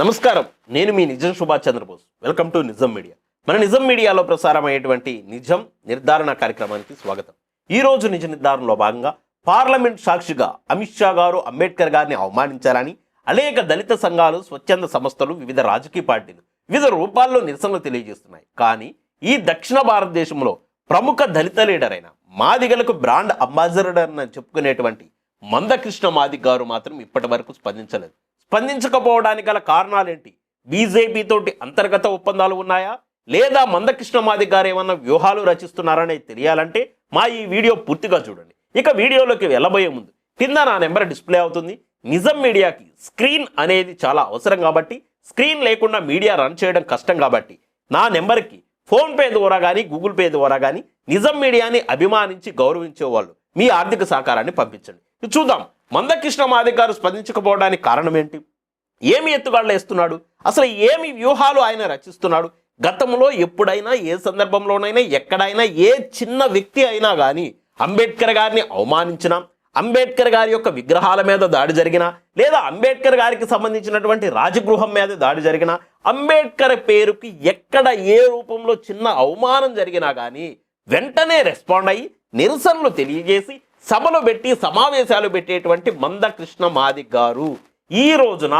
నమస్కారం. నేను మీ Nijam Subhash Chandrabose. Welcome to Nijam media. మన నిజం మీడియాలో ప్రసారమయ్యేటువంటి నిజం నిర్ధారణ కార్యక్రమానికి స్వాగతం. ఈ రోజు నిజ నిర్ధారణలో భాగంగా పార్లమెంట్ సాక్షిగా అమిత్ షా గారు అంబేద్కర్ గారిని అవమానించారని అనేక దళిత సంఘాలు స్వచ్ఛంద సంస్థలు వివిధ రాజకీయ పార్టీలు వివిధ రూపాల్లో నిరసనలు తెలియజేస్తున్నాయి. కానీ ఈ దక్షిణ భారతదేశంలో ప్రముఖ దళిత లీడర్ అయిన మాదిగలకు బ్రాండ్ అంబాసిడర్ అని చెప్పుకునేటువంటి మందకృష్ణ మాదిగ్ గారు మాత్రం ఇప్పటి వరకు స్పందించలేదు. స్పందించకపోవడానికి గల కారణాలేంటి? బీజేపీ తోటి అంతర్గత ఒప్పందాలు ఉన్నాయా? లేదా మందకృష్ణ మాది గారు ఏమన్నా వ్యూహాలు రచిస్తున్నారనేది తెలియాలంటే మా ఈ వీడియో పూర్తిగా చూడండి. ఇక వీడియోలోకి వెళ్ళబోయే ముందు కింద నా నెంబర్ డిస్ప్లే అవుతుంది. నిజం మీడియాకి స్క్రీన్ అనేది చాలా అవసరం కాబట్టి స్క్రీన్ లేకుండా మీడియా రన్ చేయడం కష్టం కాబట్టి నా నెంబర్కి ఫోన్పే ద్వారా కానీ గూగుల్ పే ద్వారా కానీ నిజం మీడియాని అభిమానించి గౌరవించే వాళ్ళు మీ ఆర్థిక సహకారాన్ని పంపించండి. చూద్దాం. మందకృష్ణ మాదిగారు స్పందించకపోవడానికి కారణం ఏంటి ఏమి ఎత్తుగాళ్ళు వేస్తున్నాడు? అసలు ఏమి వ్యూహాలు ఆయన రచిస్తున్నాడు? గతంలో ఎప్పుడైనా ఏ సందర్భంలోనైనా ఎక్కడైనా ఏ చిన్న వ్యక్తి అయినా కానీ అంబేద్కర్ గారిని అవమానించినా అంబేద్కర్ గారి యొక్క విగ్రహాల మీద దాడి జరిగినా లేదా అంబేద్కర్ గారికి సంబంధించినటువంటి రాజగృహం మీద దాడి జరిగినా అంబేద్కర్ పేరుకి ఎక్కడ ఏ రూపంలో చిన్న అవమానం జరిగినా కానీ వెంటనే రెస్పాండ్ అయ్యి నిరసనలు తెలియజేసి సభలు పెట్టి సమావేశాలు పెట్టేటువంటి మందకృష్ణ మాదిక్ గారు. ఈ రోజున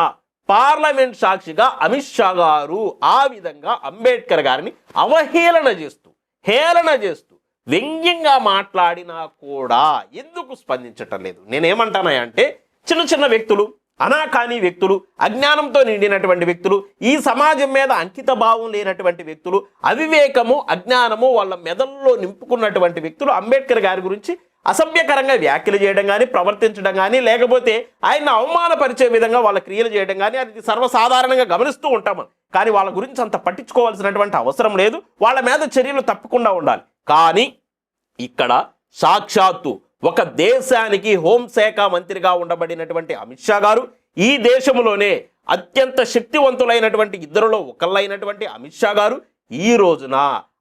పార్లమెంట్ సాక్షిగా అమిత్ షా గారు ఆ విధంగా అంబేద్కర్ గారిని అవహేళన చేస్తూ హేళన చేస్తూ వ్యంగ్యంగా మాట్లాడినా కూడా ఎందుకు స్పందించటం లేదు? నేనేమంటానా అంటే చిన్న చిన్న వ్యక్తులు అనాకాని వ్యక్తులు అజ్ఞానంతో నిండినటువంటి వ్యక్తులు ఈ సమాజం మీద అంకిత భావం లేనటువంటి వ్యక్తులు అవివేకము అజ్ఞానము వాళ్ళ మెదల్లో నింపుకున్నటువంటి వ్యక్తులు అంబేద్కర్ గారి గురించి అసభ్యకరంగా వ్యాఖ్యలు చేయడం కానీ ప్రవర్తించడం కానీ లేకపోతే ఆయన అవమానపరిచే విధంగా వాళ్ళ క్రియలు చేయడం కానీ అది సర్వసాధారణంగా గమనిస్తూ ఉంటాము. కానీ వాళ్ళ గురించి అంత పట్టించుకోవాల్సినటువంటి అవసరం లేదు. వాళ్ళ మీద చర్యలు తప్పకుండా ఉండాలి. కానీ ఇక్కడ సాక్షాత్తు ఒక దేశానికి హోంశాఖ మంత్రిగా ఉండబడినటువంటి అమిత్ షా గారు ఈ దేశంలోనే అత్యంత శక్తివంతులైనటువంటి ఇద్దరులో ఒకళ్ళైనటువంటి అమిత్ షా గారు ఈ రోజున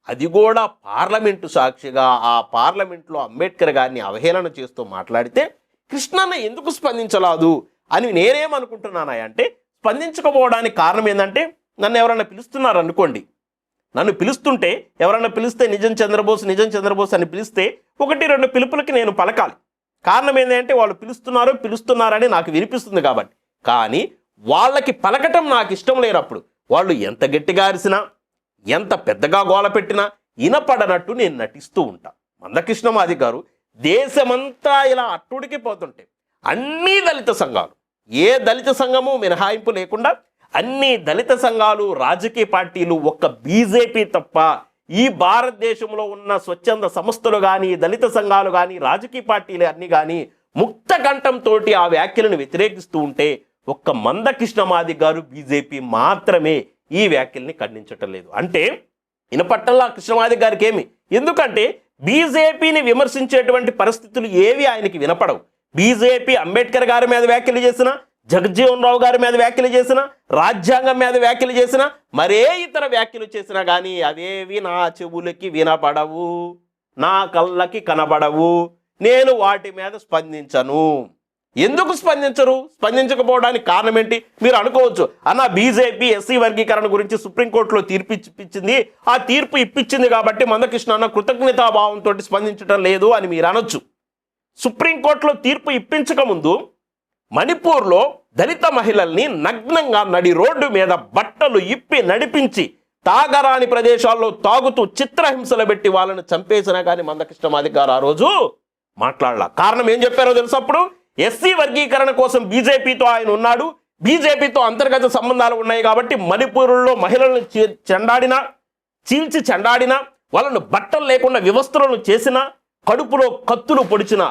అది కూడా పార్లమెంటు సాక్షిగా ఆ పార్లమెంట్లో అంబేద్కర్ గారిని అవహేళన చేస్తూ మాట్లాడితే కృష్ణన్న ఎందుకు స్పందించలేదు అని నేనేమనుకుంటున్నానా అంటే స్పందించకపోవడానికి కారణం ఏంటంటే నన్ను ఎవరైనా పిలుస్తున్నారు అనుకోండి. నన్ను పిలుస్తుంటే ఎవరైనా పిలిస్తే నిజం చంద్రబోస్ నిజం చంద్రబోస్ అని పిలిస్తే ఒకటి రెండు పిలుపులకి నేను పలకాలి. కారణం ఏంటంటే వాళ్ళు పిలుస్తున్నారు పిలుస్తున్నారని నాకు వినిపిస్తుంది కాబట్టి. కానీ వాళ్ళకి పలకటం నాకు ఇష్టం లేనప్పుడు వాళ్ళు ఎంత గట్టిగా అరిసినా ఎంత పెద్దగా గోల పెట్టినా ఇనపడనట్టు నేను నటిస్తూ ఉంటా. మందకృష్ణ మాది గారు దేశమంతా ఇలా అట్టుడికి పోతుంటే అన్ని దళిత సంఘాలు ఏ దళిత సంఘము మినహాయింపు లేకుండా అన్ని దళిత సంఘాలు రాజకీయ పార్టీలు ఒక్క బీజేపీ తప్ప ఈ భారతదేశంలో ఉన్న స్వచ్ఛంద సంస్థలు కానీ దళిత సంఘాలు కానీ రాజకీయ పార్టీలు అన్ని కానీ ముక్త కంఠంతో ఆ వ్యాఖ్యలను వ్యతిరేకిస్తూ ఉంటే ఒక్క మందకృష్ణ మాది గారు బీజేపీ మాత్రమే ఈ వ్యాఖ్యల్ని ఖండించటం లేదు. అంటే ఇనపట్టంలా కృష్ణమాది గారికి ఏమి ఎందుకంటే బీజేపీని విమర్శించేటువంటి పరిస్థితులు ఏవి ఆయనకి వినపడవు. బీజేపీ అంబేద్కర్ గారి మీద వ్యాఖ్యలు చేసిన జగజ్జీవన్ రావు గారి మీద వ్యాఖ్యలు చేసిన రాజ్యాంగం మీద వ్యాఖ్యలు చేసిన మరే ఇతర వ్యాఖ్యలు చేసినా కానీ అవేవి నా చెవులకి వినపడవు నా కళ్ళకి కనబడవు. నేను వాటి మీద స్పందించను. ఎందుకు స్పందించరు? స్పందించకపోవడానికి కారణం ఏంటి మీరు అనుకోవచ్చు. అన్న బీజేపీ ఎస్సీ వర్గీకరణ గురించి సుప్రీంకోర్టులో తీర్పు ఇప్పించింది. ఆ తీర్పు ఇప్పించింది కాబట్టి మందకృష్ణ అన్న కృతజ్ఞతాభావంతో స్పందించడం లేదు అని మీరు అనొచ్చు. సుప్రీంకోర్టులో తీర్పు ఇప్పించక ముందు మణిపూర్లో దళిత మహిళల్ని నగ్నంగా నడి రోడ్డు మీద బట్టలు ఇప్పి నడిపించి తాగరాని ప్రదేశాల్లో తాగుతూ చిత్రహింసలు పెట్టి వాళ్ళని చంపేసినా కానీ మందకృష్ణ మాదిక్ ఆ రోజు మాట్లాడాల. కారణం ఏం చెప్పారో తెలుసు అప్పుడు? ఎస్సీ వర్గీకరణ కోసం బీజేపీతో ఆయన ఉన్నాడు. బీజేపీతో అంతర్గత సంబంధాలు ఉన్నాయి కాబట్టి మణిపూర్లో మహిళలను చెండాడినా చీల్చి చెండాడినా వాళ్ళను బట్టలు లేకుండా వ్యవస్థలను చేసిన కడుపులో కత్తులు పొడిచిన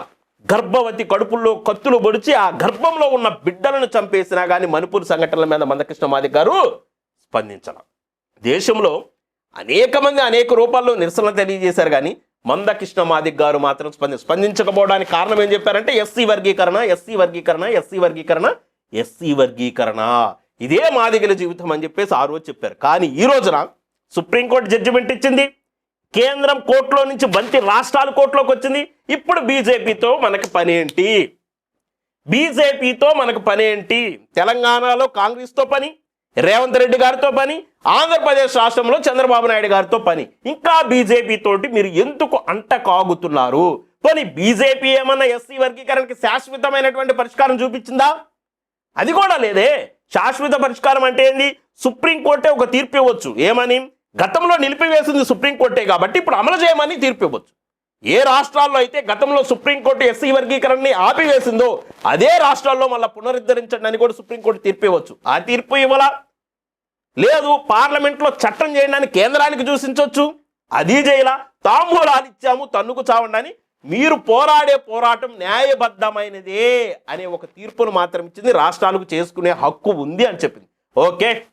గర్భవతి కడుపుల్లో కత్తులు పొడిచి ఆ గర్భంలో ఉన్న బిడ్డలను చంపేసినా కానీ మణిపూర్ సంఘటనల మీద మందకృష్ణ మాదిక్ గారు స్పందించడం దేశంలో అనేక మంది అనేక రూపాల్లో నిరసన తెలియజేశారు కానీ మందకృష్ణ మాదిక్ గారు మాత్రం స్పంది స్పందించకపోవడానికి కారణం ఏం చెప్పారంటే ఎస్సీ వర్గీకరణ ఎస్సీ వర్గీకరణ ఎస్సీ వర్గీకరణ ఎస్సీ వర్గీకరణ. ఇదే మాదిగల జీవితం అని చెప్పేసి ఆ రోజు చెప్పారు. కానీ ఈ రోజున సుప్రీంకోర్టు జడ్జిమెంట్ ఇచ్చింది. కేంద్రం కోర్టులో నుంచి బంతి రాష్ట్రాలు కోర్టులోకి వచ్చింది. ఇప్పుడు బీజేపీతో మనకి పని ఏంటి? బీజేపీతో మనకు పని ఏంటి? తెలంగాణలో కాంగ్రెస్తో పని. రేవంత్ రెడ్డి గారితో పని ఆంధ్రప్రదేశ్ రాష్ట్రంలో చంద్రబాబు నాయుడు గారితో పని. ఇంకా బీజేపీ తోటి మీరు ఎందుకు అంట కాగుతున్నారు? పోనీ బీజేపీ ఏమన్నా ఎస్సీ వర్గీకరణకి శాశ్వతమైనటువంటి పరిష్కారం చూపించిందా? అది కూడా లేదే. శాశ్వత పరిష్కారం అంటే ఏంది? సుప్రీంకోర్టే ఒక తీర్పు ఇవ్వచ్చు. ఏమని? గతంలో నిలిపివేసింది సుప్రీంకోర్టే కాబట్టి ఇప్పుడు అమలు చేయమని తీర్పు ఇవ్వచ్చు. ఏ రాష్ట్రాల్లో అయితే గతంలో సుప్రీంకోర్టు ఎస్సీ వర్గీకరణని ఆపివేసిందో అదే రాష్ట్రాల్లో మళ్ళీ పునరుద్ధరించండి అని కూడా సుప్రీంకోర్టు తీర్పు ఇవ్వచ్చు. ఆ తీర్పు ఇవ్వాల? లేదు పార్లమెంట్లో చట్టం చేయడానికి కేంద్రానికి చూసించవచ్చు అది చేయలా. తాంబూలాలు ఇచ్చాము తన్నుకు చావండి మీరు పోరాడే పోరాటం న్యాయబద్ధమైనదే అనే ఒక తీర్పును మాత్రం ఇచ్చింది. రాష్ట్రాలకు చేసుకునే హక్కు ఉంది అని చెప్పింది. ఓకే?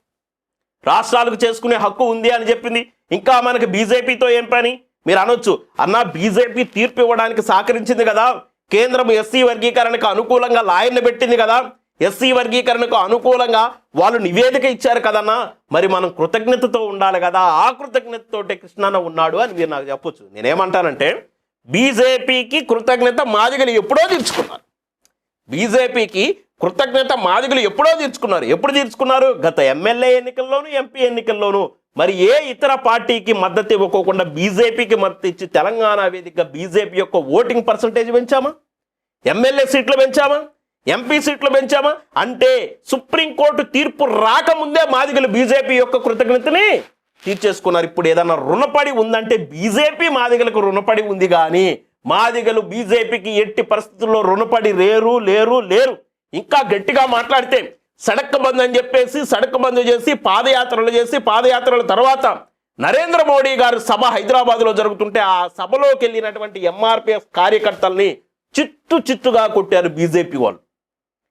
రాష్ట్రాలకు చేసుకునే హక్కు ఉంది అని చెప్పింది. ఇంకా మనకి బీజేపీతో ఏం పని? మీరు అనొచ్చు అన్న బీజేపీ తీర్పు ఇవ్వడానికి సహకరించింది కదా. కేంద్రం ఎస్సీ వర్గీకరణకు అనుకూలంగా లాయర్ని పెట్టింది కదా. ఎస్సీ వర్గీకరణకు అనుకూలంగా వాళ్ళు నివేదిక ఇచ్చారు కదన్నా. మరి మనం కృతజ్ఞతతో ఉండాలి కదా. ఆ కృతజ్ఞతతోటే కృష్ణన్న ఉన్నాడు అని మీరు నాకు చెప్పొచ్చు. నేనేమంటానంటే బీజేపీకి కృతజ్ఞత మాదిగలు ఎప్పుడో తీర్చుకున్నారు. బీజేపీకి కృతజ్ఞత మాదిగలు ఎప్పుడో తీర్చుకున్నారు. ఎప్పుడు తీర్చుకున్నారు? గత ఎమ్మెల్యే ఎన్నికల్లోనూ ఎంపీ ఎన్నికల్లోనూ. మరి ఏ ఇతర పార్టీకి మద్దతు ఇవ్వకోకుండా బీజేపీకి మద్దతు ఇచ్చి తెలంగాణ వేదిక బీజేపీ యొక్క ఓటింగ్ పర్సంటేజ్ పెంచామా? ఎమ్మెల్యే సీట్లు పెంచామా? ఎంపీ సీట్లు పెంచామా? అంటే సుప్రీంకోర్టు తీర్పు రాకముందే మాదిగలు బీజేపీ యొక్క కృతజ్ఞతని తీర్చేసుకున్నారు. ఇప్పుడు ఏదైనా రుణపడి ఉందంటే బీజేపీ మాదిగలకు రుణపడి ఉంది కానీ మాదిగలు బీజేపీకి ఎట్టి పరిస్థితుల్లో రుణపడి లేరు లేరు లేరు. ఇంకా గట్టిగా మాట్లాడితే సడక్ బంద్ అని చెప్పేసి సడక్ బంద్ చేసి పాదయాత్రలు చేసి పాదయాత్రల తర్వాత నరేంద్ర మోడీ గారు సభ హైదరాబాద్లో జరుగుతుంటే ఆ సభలోకి వెళ్ళినటువంటి ఎంఆర్పిఎఫ్ కార్యకర్తల్ని చిత్తు చిత్తుగా కొట్టారు బీజేపీ వాళ్ళు.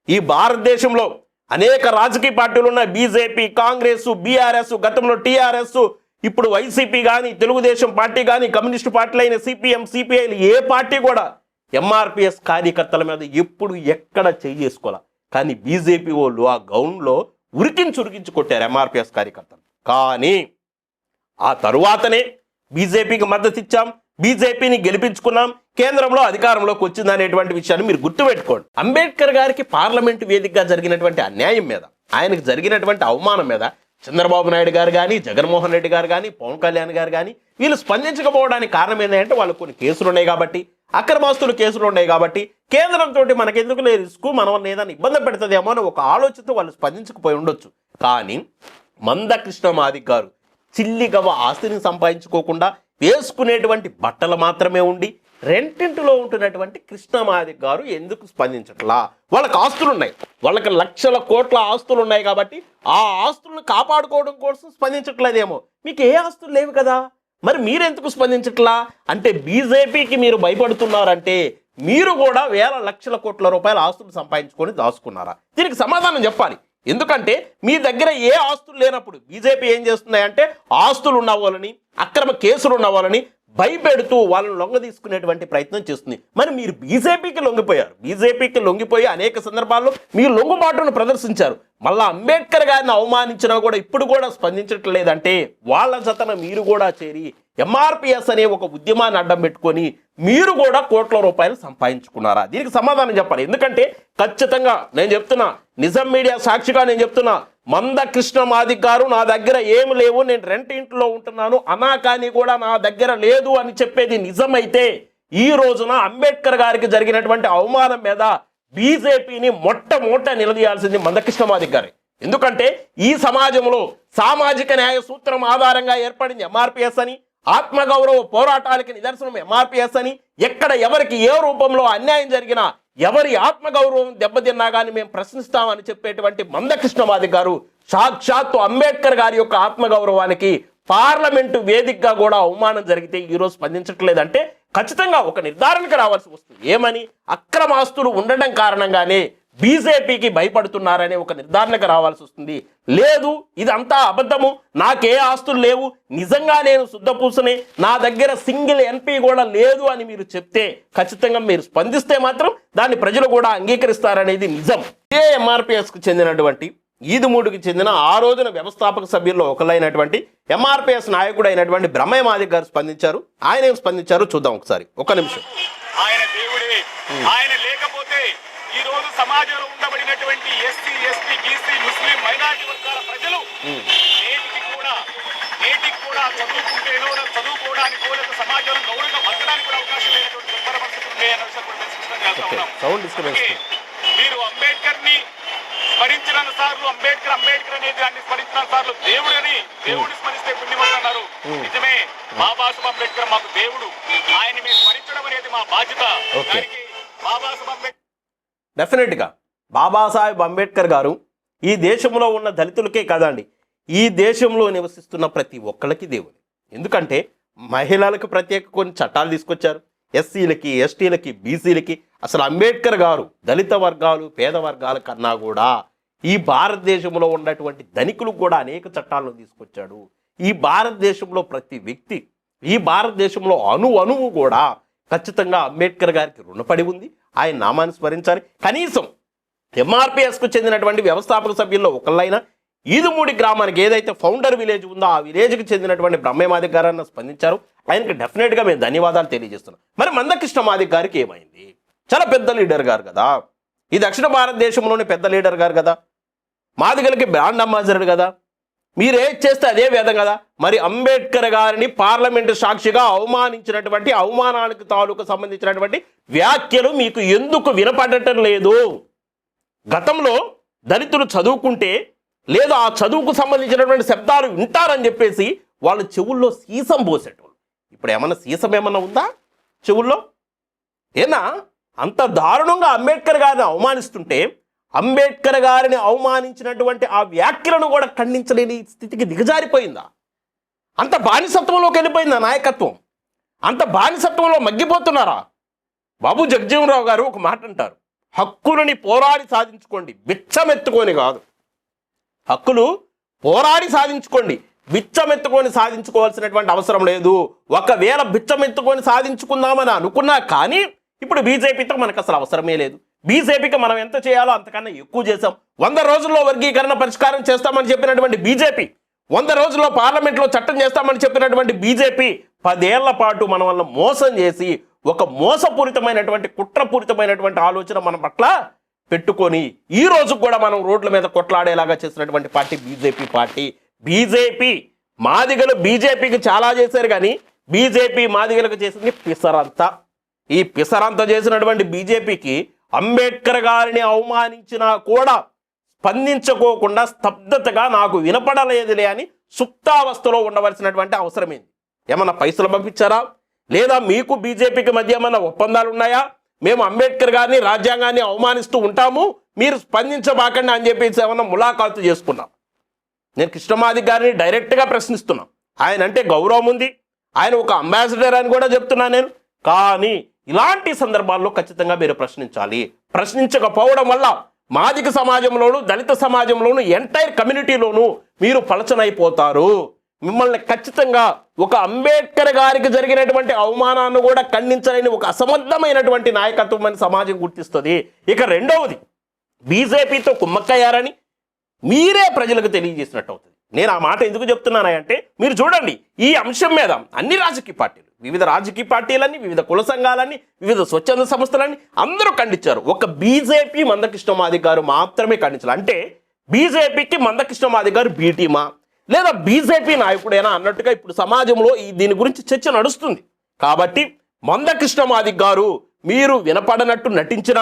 ఈ భారతదేశంలో అనేక రాజకీయ పార్టీలు ఉన్నాయి. బీజేపీ కాంగ్రెస్ బీఆర్ఎస్ గతంలో టీఆర్ఎస్ ఇప్పుడు వైసీపీ కానీ తెలుగుదేశం పార్టీ కానీ కమ్యూనిస్టు పార్టీలు అయిన సిపిఎం సిపిఐలు ఏ పార్టీ కూడా ఎంఆర్పిఎస్ కార్యకర్తల మీద ఎప్పుడు ఎక్కడ చేసుకోవాలి కానీ బీజేపీ వాళ్ళు ఆ గౌన్లో ఉరికించి ఉరికించి కొట్టారు ఎంఆర్పిఎస్ కార్యకర్తలు. కానీ ఆ తరువాతనే బీజేపీకి మద్దతు ఇచ్చాం బీజేపీని గెలిపించుకున్నాం కేంద్రంలో అధికారంలోకి వచ్చింది అనేటువంటి విషయాన్ని మీరు గుర్తుపెట్టుకోండి. అంబేద్కర్ గారికి పార్లమెంట్ వేదికగా జరిగినటువంటి అన్యాయం మీద ఆయనకు జరిగినటువంటి అవమానం మీద చంద్రబాబు నాయుడు గారు కానీ జగన్మోహన్ రెడ్డి గారు కానీ పవన్ కళ్యాణ్ గారు కానీ వీళ్ళు స్పందించకపోవడానికి కారణం ఏంటంటే వాళ్ళు కొన్ని కేసులు ఉన్నాయి కాబట్టి అక్రమాస్తులు కేసులు ఉన్నాయి కాబట్టి కేంద్రంతో మనకెందుకు లేదు? రిస్క్ మనం వల్ల ఏదైనా ఇబ్బంది పెడుతుందేమో అని ఒక ఆలోచనతో వాళ్ళు స్పందించకపోయి ఉండొచ్చు. కానీ మందకృష్ణ మాదిక్ గారు చిల్లిగవ ఆస్తిని సంపాదించుకోకుండా వేసుకునేటువంటి బట్టలు మాత్రమే ఉండి రెంటింటిలో ఉంటున్నటువంటి కృష్ణమాదిక్ గారు ఎందుకు స్పందించట్లా? వాళ్ళకి ఆస్తులు ఉన్నాయి. వాళ్ళకి లక్షల కోట్ల ఆస్తులు ఉన్నాయి కాబట్టి ఆ ఆస్తులను కాపాడుకోవడం కోసం స్పందించట్లేదేమో. మీకు ఏ ఆస్తులు లేవు కదా? మరి మీరెందుకు స్పందించట్లా? అంటే బీజేపీకి మీరు భయపడుతున్నారంటే మీరు కూడా వేల లక్షల కోట్ల రూపాయల ఆస్తులు సంపాదించుకొని దాచుకున్నారా? దీనికి సమాధానం చెప్పాలి. ఎందుకంటే మీ దగ్గర ఏ ఆస్తులు లేనప్పుడు బీజేపీ ఏం చేస్తున్నాయంటే అంటే ఆస్తులు ఉన్న వాళ్ళని అక్రమ కేసులు ఉన్న వాళ్ళని భయపెడుతూ వాళ్ళని లొంగ తీసుకునేటువంటి ప్రయత్నం చేస్తుంది. మరి మీరు బీజేపీకి లొంగిపోయారు. బీజేపీకి లొంగిపోయి అనేక సందర్భాల్లో మీరు లొంగుబాటును ప్రదర్శించారు. మళ్ళా అంబేద్కర్ గారిని అవమానించినా కూడా ఇప్పుడు కూడా స్పందించట్లేదంటే వాళ్ళ జతన మీరు కూడా చేరి ఎంఆర్పిఎస్ అనే ఒక ఉద్యమాన్ని అడ్డం పెట్టుకొని మీరు కూడా కోట్ల రూపాయలు సంపాదించుకున్నారా? దీనికి సమాధానం చెప్పాలి. ఎందుకంటే ఖచ్చితంగా నేను చెప్తున్నా నిజం మీడియా సాక్షిగా నేను చెప్తున్నా మంద కృష్ణ గారు నా దగ్గర ఏమి లేవు నేను రెంట్ ఇంట్లో ఉంటున్నాను అనాకాని కూడా నా దగ్గర లేదు అని చెప్పేది నిజమైతే ఈ రోజున అంబేద్కర్ గారికి జరిగినటువంటి అవమానం మీద బీజేపీని మొట్టమొదట నిలదీయాల్సింది మందకృష్ణ మాదిక్ గారి ఎందుకంటే ఈ సమాజంలో సామాజిక న్యాయ సూత్రం ఆధారంగా ఏర్పడింది ఎంఆర్పిఎస్ అని ఆత్మగౌరవ పోరాటాలకి నిదర్శనం ఎంఆర్పిఎస్ అని ఎక్కడ ఎవరికి ఏ రూపంలో అన్యాయం జరిగినా ఎవరి ఆత్మగౌరవం దెబ్బతిన్నా కానీ మేము ప్రశ్నిస్తామని చెప్పేటువంటి మందకృష్ణవాది గారు సాక్షాత్తు అంబేద్కర్ గారి యొక్క ఆత్మగౌరవానికి పార్లమెంటు వేదికగా కూడా అవమానం జరిగితే ఈరోజు స్పందించట్లేదంటే ఖచ్చితంగా ఒక నిర్ధారణకు రావాల్సి వస్తుంది. ఏమని? అక్రమాస్తులు ఉండడం కారణంగానే బీజేపీకి భయపడుతున్నారనే ఒక నిర్ధారణకు రావాల్సి వస్తుంది. లేదు ఇదంతా అబద్ధము. నాకే ఆస్తులు లేవు. నిజంగా నేను శుద్ధపూసనే నా దగ్గర సింగిల్ ఎన్పీ కూడా లేదు అని మీరు చెప్తే ఖచ్చితంగా మీరు స్పందిస్తే మాత్రం దాన్ని ప్రజలు కూడా అంగీకరిస్తారనేది నిజం. ఇదే ఎంఆర్పిఎస్కు చెందినటువంటి ఈదుమూడికి చెందిన ఆ రోజున వ్యవస్థాపక సభ్యుల్లో ఒకరైనటువంటి ఎంఆర్పిఎస్ నాయకుడు అయినటువంటి బ్రహ్మయ్య మాదిక్ గారు స్పందించారు. ఆయన ఏం స్పందించారు చూద్దాం ఒకసారి. ఒక నిమిషం. ఆయన దేవుడే. ఆయన లేకపోతే సమాజంలో ఉండబడినటువంటి SC ST BC Muslim minority వర్గాల ప్రజలు నేటికి కూడా నేటికి కూడా చదువుకుంటేనో చదువుకోవడానికో లేదా సమాజంలో గౌరవంగా బతకడానికి కూడా అవకాశం లేనటువంటి దుర్భర పరిస్థితులు ఉన్నాయన్న విషయం కూడా చేస్తా మీరు అంబేద్కర్ని స్మరించిన సార్లు అంబేద్కర్ అంబేద్కర్ అనే దాన్ని స్మరించిన సార్లు దేవుడని దేవుడిని స్మరిస్తే పుణ్యమంటున్నారు నిజమే బాబాసాహెబ్ అంబేద్కర్ మాకు దేవుడు. ఆయన మేము స్మరించడం అనేది మా బాధ్యత. దానికి బాబాసాహెబ్ అంబేద్కర్ డెఫినెట్గా బాబాసాహెబ్ అంబేద్కర్ గారు ఈ దేశంలో ఉన్న దళితులకే కాదండి ఈ దేశంలో నివసిస్తున్న ప్రతి ఒక్కళ్ళకి దేవుడు. ఎందుకంటే మహిళలకు ప్రత్యేక కొన్ని చట్టాలు తీసుకొచ్చారు. ఎస్సీలకి ఎస్టీలకి బీసీలకి. అసలు అంబేద్కర్ గారు దళిత వర్గాలు పేద వర్గాల కన్నా కూడా ఈ భారతదేశంలో ఉన్నటువంటి ధనికులకు కూడా అనేక చట్టాలను తీసుకొచ్చాడు. ఈ భారతదేశంలో ప్రతి వ్యక్తి ఈ భారతదేశంలో అణు అణువు కూడా ఖచ్చితంగా అంబేద్కర్ గారికి రుణపడి ఉంది. ఆయన నామాన్ని స్మరించాలి. కనీసం ఎంఆర్పిఎస్కు చెందినటువంటి వ్యవస్థాపక సభ్యుల్లో ఒకళ్ళైనా ఈదుమూడి గ్రామానికి ఏదైతే ఫౌండర్ విలేజ్ ఉందో ఆ విలేజ్కి చెందినటువంటి బ్రహ్మమాదిక్ గారన్న స్పందించారు. ఆయనకి డెఫినెట్గా మేము ధన్యవాదాలు తెలియజేస్తున్నాం. మరి మందకృష్ణ మాది గారికి ఏమైంది? చాలా పెద్ద లీడర్ గారు కదా. ఈ దక్షిణ భారతదేశంలోని పెద్ద లీడర్ గారు కదా. మాదిగలకి బ్రాండ్ అంబాసిడర్ కదా. మీరు ఏది చేస్తే అదే వేదం కదా? మరి అంబేద్కర్ గారిని పార్లమెంటు సాక్షిగా అవమానించినటువంటి అవమానానికి తాలూకు సంబంధించినటువంటి వ్యాఖ్యలు మీకు ఎందుకు వినపడటం లేదు? గతంలో దళితులు చదువుకుంటే లేదా ఆ చదువుకు సంబంధించినటువంటి శబ్దాలు వింటారని చెప్పేసి వాళ్ళు చెవుల్లో సీసం పోసేటోళ్ళు. ఇప్పుడు ఏమన్నా సీసం ఏమన్నా ఉందా చెవుల్లో? ఏనా? అంత దారుణంగా అంబేద్కర్ గారిని అవమానిస్తుంటే అంబేద్కర్ గారిని అవమానించినటువంటి ఆ వ్యాఖ్యలను కూడా ఖండించలేని స్థితికి దిగజారిపోయిందా? అంత బానిసత్వంలోకి వెళ్ళిపోయిందా నాయకత్వం? అంత బానిసత్వంలో మగ్గిపోతున్నారా? బాబు జగజీవనరావు గారు ఒక మాట అంటారు. హక్కులని పోరాడి సాధించుకోండి బిచ్చమెత్తుకొని కాదు. హక్కులు పోరాడి సాధించుకోండి బిచ్చమెత్తుకొని సాధించుకోవాల్సినటువంటి అవసరం లేదు. ఒకవేళ బిచ్చమెత్తుకొని సాధించుకుందామని అనుకున్నా కానీ ఇప్పుడు బీజేపీతో మనకు అసలు అవసరమే లేదు. బీజేపీకి మనం ఎంత చేయాలో అంతకన్నా ఎక్కువ చేసాం వంద రోజుల్లో వర్గీకరణ పరిష్కారం చేస్తామని చెప్పినటువంటి బీజేపీ వంద రోజుల్లో పార్లమెంట్లో చట్టం చేస్తామని చెప్పినటువంటి బీజేపీ పదేళ్ళ పాటు మన వల్ల మోసం చేసి ఒక మోసపూరితమైనటువంటి కుట్రపూరితమైనటువంటి ఆలోచన మన పట్ల పెట్టుకొని ఈ రోజు కూడా మనం రోడ్ల మీద కొట్లాడేలాగా చేసినటువంటి పార్టీ బీజేపీ పార్టీ. బీజేపీ మాదిగలు బీజేపీకి చాలా చేశారు కానీ బీజేపీ మాదిగలకు చేసింది పిసరంతా. ఈ పిసరంతా చేసినటువంటి బీజేపీకి అంబేద్కర్ గారిని అవమానించినా కూడా స్పందించుకోకుండా స్తబ్దతగా నాకు వినపడలేదులే అని సుప్తావస్థలో ఉండవలసినటువంటి అవసరమేంది. ఏమన్నా పైసలు పంపించారా? లేదా మీకు బీజేపీకి మధ్య ఏమన్నా ఒప్పందాలు ఉన్నాయా మేము అంబేద్కర్ గారిని రాజ్యాంగాన్ని అవమానిస్తూ ఉంటాము మీరు స్పందించబాకండి అని చెప్పేసి ఏమన్నా ములాఖాతు చేసుకున్నాం. నేను కృష్ణమాది గారిని డైరెక్ట్గా ప్రశ్నిస్తున్నాను ఆయన అంటే గౌరవం ఉంది. ఆయన ఒక అంబాసిడర్ అని కూడా చెప్తున్నా నేను. కానీ ఇలాంటి సందర్భాల్లో ఖచ్చితంగా మీరు ప్రశ్నించాలి. ప్రశ్నించకపోవడం వల్ల మాదిక సమాజంలోను దళిత సమాజంలోను ఎంటైర్ కమ్యూనిటీలోను మీరు పలచనైపోతారు. మిమ్మల్ని ఖచ్చితంగా ఒక అంబేద్కర్ గారికి జరిగినటువంటి అవమానాన్ని కూడా ఖండించలేని ఒక అసమర్థమైనటువంటి నాయకత్వం అని సమాజం గుర్తిస్తుంది. ఇక రెండవది బీజేపీతో కుమ్మక్కయ్యారని మీరే ప్రజలకు తెలియజేసినట్టు అవుతుంది నేను ఆ మాట ఎందుకు చెప్తున్నానంటే మీరు చూడండి ఈ అంశం మీద అన్ని రాజకీయ పార్టీలు వివిధ రాజకీయ పార్టీలన్నీ వివిధ కుల సంఘాలన్నీ వివిధ స్వచ్ఛంద సంస్థలన్నీ అందరూ ఖండించారు. ఒక బీజేపీ మందకృష్ణమాది గారు మాత్రమే ఖండించారు అంటే బీజేపీకి మందకృష్ణమాది గారు బీటీమా లేదా బీజేపీ నాయకుడేనా అన్నట్టుగా ఇప్పుడు సమాజంలో ఈ దీని గురించి చర్చ నడుస్తుంది. కాబట్టి మందకృష్ణమాది గారు మీరు వినపడనట్టు నటించిన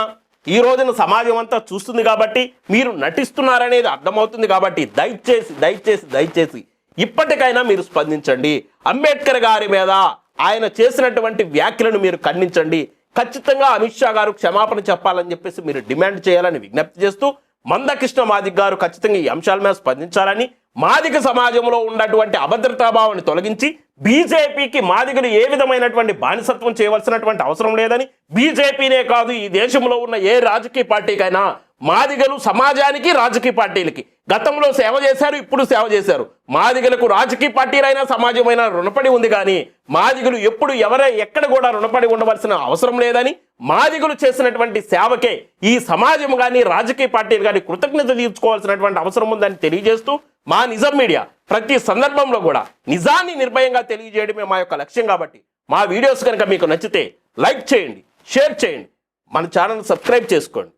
ఈ రోజున సమాజం అంతా చూస్తుంది కాబట్టి మీరు నటిస్తున్నారనేది అర్థమవుతుంది కాబట్టి దయచేసి దయచేసి దయచేసి ఇప్పటికైనా మీరు స్పందించండి. అంబేద్కర్ గారి మీద ఆయన చేసినటువంటి వ్యాఖ్యలను మీరు ఖండించండి. ఖచ్చితంగా అమిత్ షా గారు క్షమాపణ చెప్పాలని చెప్పేసి మీరు డిమాండ్ చేయాలని విజ్ఞప్తి చేస్తూ మందకృష్ణ మాదిక్ గారు ఖచ్చితంగా ఈ అంశాల మీద స్పందించాలని మాదిక సమాజంలో ఉన్నటువంటి అభద్రతాభావాన్ని తొలగించి బీజేపీకి మాదిగలు ఏ విధమైనటువంటి బానిసత్వం చేయవలసినటువంటి అవసరం లేదని బీజేపీనే కాదు ఈ దేశంలో ఉన్న ఏ రాజకీయ పార్టీకైనా మాదిగలు సమాజానికి రాజకీయ పార్టీలకి. గతంలో సేవ చేశారు ఇప్పుడు సేవ చేశారు. మాదిగలకు రాజకీయ పార్టీలైనా సమాజమైనా రుణపడి ఉంది కానీ మాదిగలు ఎప్పుడు ఎవరై ఎక్కడ కూడా రుణపడి ఉండవలసిన అవసరం లేదని మాదిగలు చేసినటువంటి సేవకే ఈ సమాజం కానీ రాజకీయ పార్టీలు కానీ కృతజ్ఞత తీర్చుకోవాల్సినటువంటి అవసరం ఉందని తెలియజేస్తూ మా నిజం మీడియా ప్రతి సందర్భంలో కూడా నిజాన్ని నిర్భయంగా తెలియజేయడమే మా యొక్క లక్ష్యం కాబట్టి మా వీడియోస్ కనుక మీకు నచ్చితే లైక్ చేయండి షేర్ చేయండి. మన ఛానల్ సబ్స్క్రైబ్ చేసుకోండి.